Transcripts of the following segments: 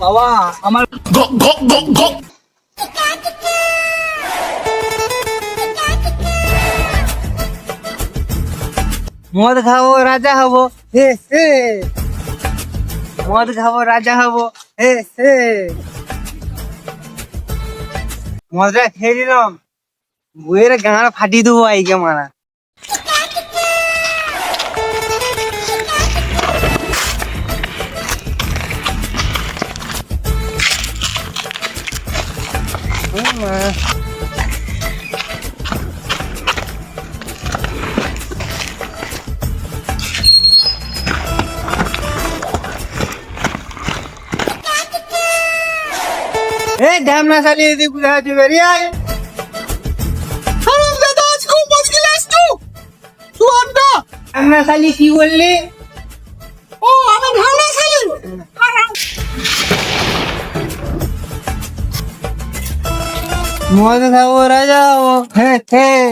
বাবা আমার মদ খাব রাজা হব হে হে। মদ খাব রাজা হব হে হে। মদটা খেয়ে নিলাম। বইয়ের গাঁড় ফাটিয়ে দেবো আইকে মারা। এ ঢ্যামনা শালি এদিকে কোথায় আছে বেরিয়ে আয় হারাম দাদা আজ খুব মুশকিল আসতো সুয়ারটা ঢ্যামনা শালি কি বললি মদ খাব রাজা হব হ্যাঁ হ্যাঁ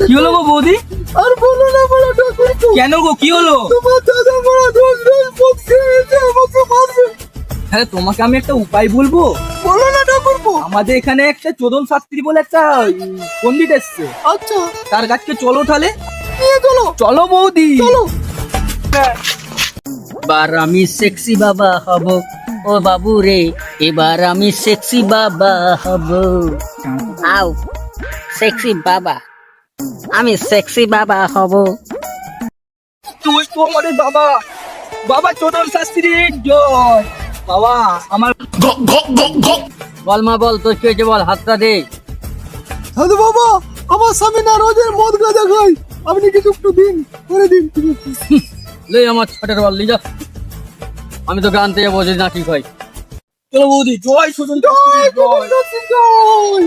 কি হলো গো বৌদি? আর বলো না বলো ঠাকুর কেন গো কি হলো? তোমার দাদা বড় রোজ রোজ মদ খেয়েছে আমাকে মারবে। হ্যাঁ তোমাকে আমি একটা উপায় বলব? বলো না ঠাকুর আমাদের এখানে একটা চোদন শাস্ত্রী বলে একটা উম, পণ্ডিত এসছে। আচ্ছা। তার কাছকে চলো তাহলে। চলো। চলো বৌদি। চলো। এবার আমি সেক্সি বাবা হব। ও বাবু রে এবার আমি সেক্সি বাবা হব। আও সেক্সি বাবা। আমি সেক্সি বাবা হব। তুই তো আমাদের বাবা। বাবা চোদন শাস্ত্রী জয়। বাবা আমার বল মা বল তোর কি বল হাতটা দে। সাধু বাবা আমার স্বামী না রোজের মদ গাঁজা খাই। আপনি কিছু একটু দিন? করে দিন। লে আমার ছাটের বাল লিজা আমি তো গান যাব যদি না ঠিক হয়। চলো বৌদি, জয় সুজন জয় জয়।